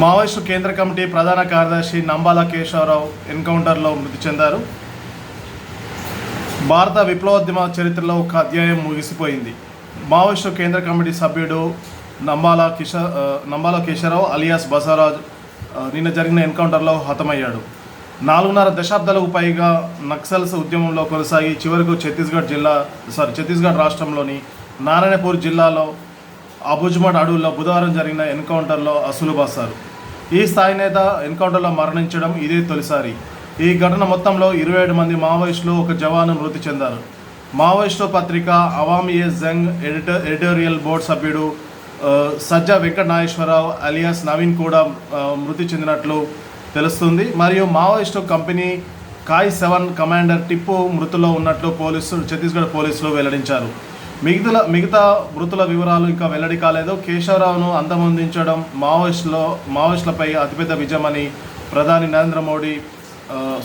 Maoist కేంద్ర committee ప్రధాన కార్యదర్శి నంబాల కేశవరావు ఎన్కౌంటర్లో మృతి చెందారు. భారత విప్లవోద్యమ చరిత్రలో ఒక అధ్యాయం ముగిసిపోయింది. మావోయిస్టు కేంద్ర కమిటీ సభ్యుడు నంబాల కిష నంబాల కేశవరావు అలియాస్ బసవరాజ్ నిన్న జరిగిన ఎన్కౌంటర్లో హతమయ్యాడు. నాలుగున్నర దశాబ్దాలకు పైగా నక్సల్స్ ఉద్యమంలో కొనసాగి చివరకు ఛత్తీస్గఢ్ జిల్లా సారీ ఛత్తీస్గఢ్ రాష్ట్రంలోని నారాయణపూర్ జిల్లాలో అబుజ్మడ్ అడవుల్లో బుధవారం జరిగిన ఎన్కౌంటర్లో అసులుబాసారు. ఈ స్థాయి నేత ఎన్కౌంటర్లో మరణించడం ఇదే తొలిసారి. ఈ ఘటన మొత్తంలో ఇరవై ఏడు మంది మావోయిస్టులు ఒక జవాను మృతి చెందారు. మావోయిస్టు పత్రిక Awame Jung editor editorial board సభ్యుడు సజ్జా వెంకట నాగేశ్వరరావు అలియాస్ నవీన్ కూడా మృతి చెందినట్లు తెలుస్తుంది. మరియు మావోయిస్టు కంపెనీ కాయ్ సెవెన్ కమాండర్ టిప్పు మృతిలో ఉన్నట్లు పోలీసులు ఛత్తీస్గఢ్ పోలీసులు వెల్లడించారు. మిగతా మిగతా మృతుల వివరాలు ఇంకా వెల్లడి కాలేదు. కేశవరావును అంతమొందించడం మావోయిస్టులో మావోయిస్టులపై అతిపెద్ద విజయమని ప్రధాని నరేంద్ర మోడీ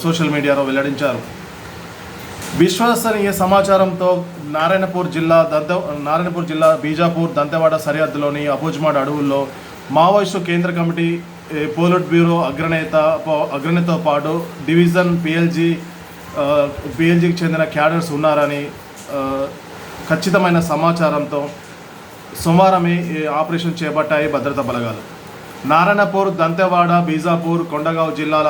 సోషల్ మీడియాలో వెల్లడించారు. విశ్వసనీయ సమాచారంతో నారాయణపూర్ జిల్లా దంత నారాయణపూర్ జిల్లా బీజాపూర్ దంతెవాడ సరిహద్దులోని అపోజ్మాడ్ అడవుల్లో మావోయిస్టు కేంద్ర కమిటీ ఏ, పోలిట్ బ్యూరో అగ్రనేత పో- అగ్రనేతతో పాటు డివిజన్ పిఎల్జీ పిఎల్జీకి చెందిన క్యాడర్స్ ఉన్నారని ఖచ్చితమైన సమాచారంతో సోమవారమే ఆపరేషన్ చేపట్టాయి భద్రతా బలగాలు. నారాయణపూర్ దంతెవాడ బీజాపూర్ కొండగావ్ జిల్లాల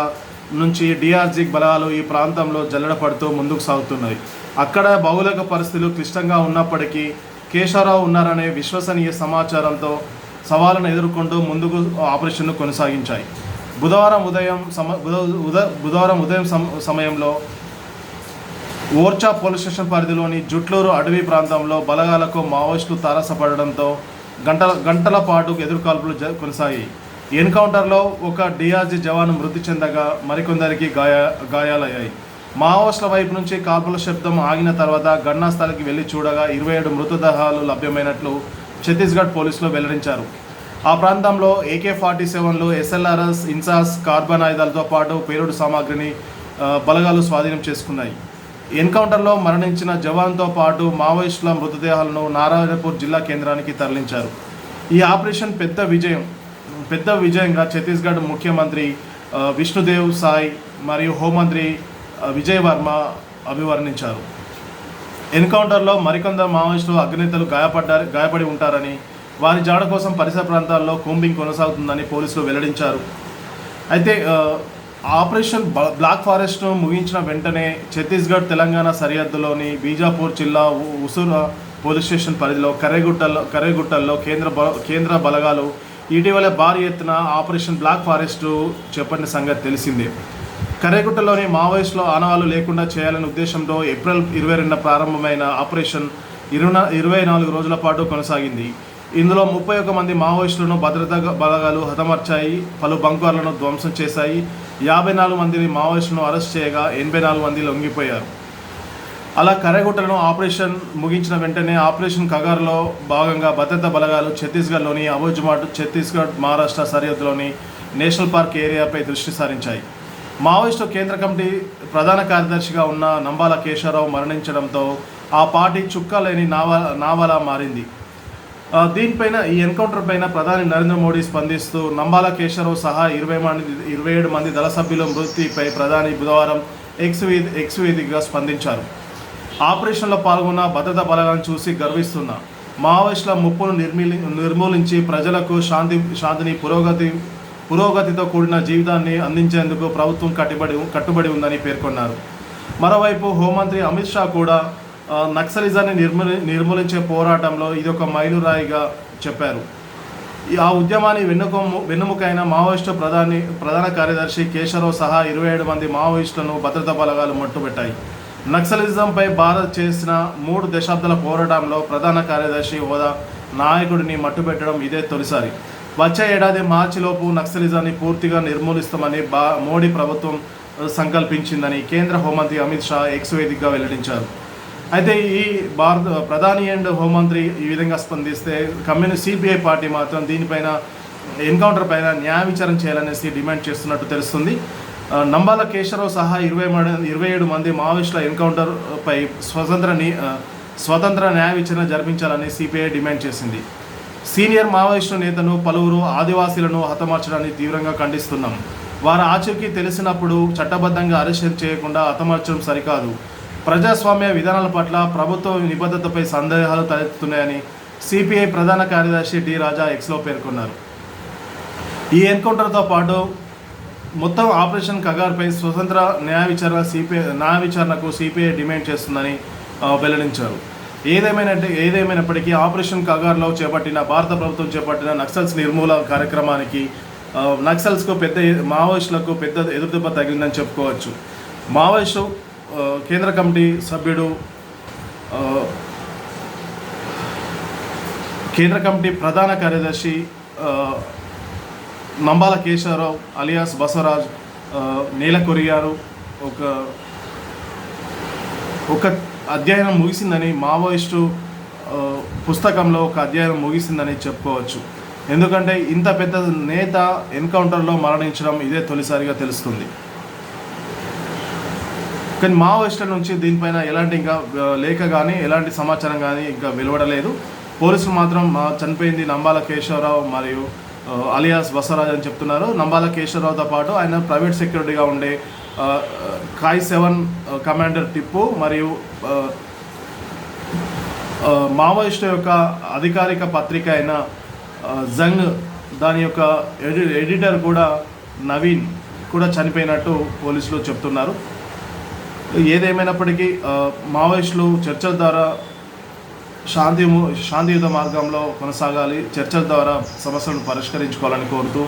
నుంచి డిఆర్జీ బలగాలు ఈ ప్రాంతంలో జల్లడపడుతూ ముందుకు సాగుతున్నాయి. అక్కడ భౌగోళిక పరిస్థితులు క్లిష్టంగా ఉన్నప్పటికీ కేశవరావు ఉన్నారనే విశ్వసనీయ సమాచారంతో సవాళ్ళను ఎదుర్కొంటూ ముందుకు ఆపరేషన్ను కొనసాగించాయి. బుధవారం ఉదయం సమ బుధ బుధవారం ఉదయం సమయంలో ఓర్చా పోలీస్ స్టేషన్ పరిధిలోని జుట్లూరు అడవి ప్రాంతంలో బలగాలకు మావోయిస్టులు తారసపడడంతో గంటల గంటల పాటు ఎదురుకాల్పులు జ కొనసాగాయి. ఎన్కౌంటర్లో ఒక డిఆర్జీ జవాను మృతి చెందగా మరికొందరికి గాయ గాయాలయ్యాయి. మావోయిస్టుల వైపు నుంచి కాల్పుల శబ్దం ఆగిన తర్వాత ఘటనా స్థలికి వెళ్ళి చూడగా ఇరవై ఏడు మృతదేహాలు లభ్యమైనట్లు ఛత్తీస్గఢ్ పోలీసులు వెల్లడించారు. ఆ ప్రాంతంలో ఏకే ఫార్టీ సెవెన్లు ఎస్ఎల్ఆర్ఎస్ ఇన్సాస్ కార్బన్ ఆయుధాలతో పాటు పేలుడు సామాగ్రిని బలగాలు స్వాధీనం చేసుకున్నాయి. ఎన్కౌంటర్లో మరణించిన జవాన్తో పాటు మావోయిస్టుల మృతదేహాలను నారాయణపూర్ జిల్లా కేంద్రానికి తరలించారు. ఈ ఆపరేషన్ పెద్ద విజయం పెద్ద విజయంగా ఛత్తీస్గఢ్ ముఖ్యమంత్రి విష్ణుదేవ్ సాయ్ మరియు హోంమంత్రి విజయ్ వర్మ అభివర్ణించారు. ఎన్కౌంటర్లో మరికొందరు మావోయిస్టులు అగ్నేతలు గాయపడ్డారు గాయపడి ఉంటారని వారి జాడ కోసం పరిసర ప్రాంతాల్లో కూంబింగ్ కొనసాగుతుందని పోలీసులు వెల్లడించారు. అయితే ఆపరేషన్ బ్లాక్ ఫారెస్ట్ను ముగించిన వెంటనే ఛత్తీస్గఢ్ తెలంగాణ సరిహద్దులోని బీజాపూర్ జిల్లా ఉ- ఉసూర పోలీస్ స్టేషన్ పరిధిలో కరేగుట్టల్లో కరేగుట్టల్లో కేంద్ర బ కేంద్ర బలగాలు ఇటీవల భారీ ఎత్తున ఆపరేషన్ బ్లాక్ ఫారెస్ట్ చేపట్టిన సంగతి తెలిసిందే. కరేగుట్టలోని మావోయిస్టుల ఆనవాళ్ళు లేకుండా చేయాలనే ఉద్దేశంతో ఏప్రిల్ ఇరవై రెండున ప్రారంభమైన ఆపరేషన్ ఇరవై ఇరవై నాలుగు రోజుల పాటు కొనసాగింది. ఇందులో ముప్పై ఒక్క మంది మావోయిస్టులను భద్రతా బలగాలు హతమార్చాయి. పలు బంకర్లను ధ్వంసం చేశాయి. యాభై నాలుగు మందిని మావోయిస్టులను అరెస్ట్ చేయగా ఎనభై నాలుగు మంది లొంగిపోయారు. అలా కరేగుట్టలను ఆపరేషన్ ముగించిన వెంటనే ఆపరేషన్ కగార్లో భాగంగా భద్రతా బలగాలు ఛత్తీస్గఢ్లోని అబోజ్మాట్ ఛత్తీస్గఢ్ మహారాష్ట్ర సరిహద్దులోని నేషనల్ పార్క్ ఏరియాపై దృష్టి సారించాయి. మావోయిస్టు కేంద్ర కమిటీ ప్రధాన కార్యదర్శిగా ఉన్న నంబాల కేశవరావు మరణించడంతో ఆ పార్టీ చుక్కాలేని నావ నావా నావలా మారింది. దీనిపైన ఈ ఎన్కౌంటర్ పైన ప్రధాని నరేంద్ర మోడీ స్పందిస్తూ నంబాల కేశవరావు సహా ఇరవై మంది ఇరవై ఏడు మంది దళ సభ్యుల మృతిపై ప్రధాని బుధవారం ఎక్స్ వేది ఎక్స్ వేదికగా స్పందించారు. ఆపరేషన్లో పాల్గొన్న భద్రతా బలగాలను చూసి గర్విస్తున్నా మావోయిస్టుల ముప్పును నిర్మూలి నిర్మూలించి ప్రజలకు శాంతి శాంతిని పురోగతి పురోగతితో కూడిన జీవితాన్ని అందించేందుకు ప్రభుత్వం కట్టుబడి కట్టుబడి ఉందని పేర్కొన్నారు. మరోవైపు హోంమంత్రి అమిత్ షా కూడా నక్సలిజాన్ని నిర్మూలి నిర్మూలించే పోరాటంలో ఇది ఒక మైలురాయిగా చెప్పారు. ఆ ఉద్యమాన్ని వెన్నుకొమ్ము వెన్నుముకైన మావోయిస్టు ప్రధాని ప్రధాన కార్యదర్శి కేశవరావు సహా ఇరవై ఏడు మంది మావోయిస్టులను భద్రతా బలగాలు మట్టుబెట్టాయి. నక్సలిజంపై భారత్ చేసిన మూడు దశాబ్దాల పోరాటంలో ప్రధాన కార్యదర్శి హోదా నాయకుడిని మట్టుబెట్టడం ఇదే తొలిసారి. వచ్చే ఏడాది మార్చిలోపు నక్సలిజాన్ని పూర్తిగా నిర్మూలిస్తామని బా మోడీ ప్రభుత్వం సంకల్పించిందని కేంద్ర హోంమంత్రి అమిత్ షా ఎక్స్ వేదికగా వెల్లడించారు. అయితే ఈ భారత ప్రధాని అండ్ హోంమంత్రి ఈ విధంగా స్పందిస్తే కమ్యూనిస్ట్ సిపిఐ పార్టీ మాత్రం దీనిపైన ఎన్కౌంటర్ పైన న్యాయ విచారణ చేయాలనేసి డిమాండ్ చేస్తున్నట్టు తెలుస్తుంది. నంబాల కేశవరావు సహా ఇరవై ఇరవై ఏడు మంది మావోయిస్టుల ఎన్కౌంటర్ పై స్వతంత్ర స్వతంత్ర న్యాయ విచారణ జరిపించాలని సిపిఐ డిమాండ్ చేసింది. సీనియర్ మావోయిస్టు నేతను పలువురు ఆదివాసీలను హతమార్చడాన్ని తీవ్రంగా ఖండిస్తున్నాం. వారి ఆచూకీ తెలిసినప్పుడు చట్టబద్ధంగా అరెస్ట్ చేయకుండా హతమార్చడం సరికాదు. ప్రజాస్వామ్య విధానాల పట్ల ప్రభుత్వ నిబద్ధతపై సందేహాలు తలెత్తుతున్నాయని సిపిఐ ప్రధాన కార్యదర్శి డి రాజా ఎక్స్లో పేర్కొన్నారు. ఈ ఎన్కౌంటర్తో పాటు మొత్తం ఆపరేషన్ కగార్పై స్వతంత్ర న్యాయ విచారణ సిపిఐ న్యాయ విచారణకు సిపిఐ డిమాండ్ చేస్తుందని వెల్లడించారు. ఏదేమైనా ఏదేమైనప్పటికీ ఆపరేషన్ కగార్లో చేపట్టిన భారత ప్రభుత్వం చేపట్టిన నక్సల్స్ నిర్మూలన కార్యక్రమానికి నక్సల్స్కు పెద్ద మావోయిస్టులకు పెద్ద ఎదురుదెబ్బ తగిలిందని చెప్పుకోవచ్చు. మావోయిస్టు కేంద్ర కమిటీ సభ్యుడు కేంద్ర కమిటీ ప్రధాన కార్యదర్శి నంబాల కేశవరావు అలియాస్ బసవరాజ్ ఆ, నేల ఒక ఒక అధ్యయనం ముగిసిందని మావోయిస్టు పుస్తకంలో ఒక అధ్యయనం ముగిసిందని చెప్పుకోవచ్చు. ఎందుకంటే ఇంత పెద్ద నేత ఎన్కౌంటర్లో మరణించడం ఇదే తొలిసారిగా తెలుస్తుంది. కానీ మావోయిస్టుల నుంచి దీనిపైన ఎలాంటి ఇంకా లేఖ కానీ ఎలాంటి సమాచారం కానీ ఇంకా వెలువడలేదు. పోలీసులు మాత్రం మా చనిపోయింది నంబాల కేశవరావు మరియు అలియాస్ బసవరాజ్ అని చెప్తున్నారు. నంబాల కేశవరావుతో పాటు ఆయన ప్రైవేట్ సెక్యూరిటీగా ఉండే కాయ్ సెవెన్ కమాండర్ టిప్పు మరియు మావోయిస్టు యొక్క అధికారిక పత్రిక అయిన జంగ్ దాని యొక్క ఎడి ఎడిటర్ కూడా నవీన్ కూడా చనిపోయినట్టు పోలీసులు చెప్తున్నారు. ఏదేమైనప్పటికీ మావోయిస్టులు చర్చల ద్వారా శాంతి శాంతియుత మార్గంలో కొనసాగాలి చర్చల ద్వారా సమస్యలను పరిష్కరించుకోవాలని కోరుతూ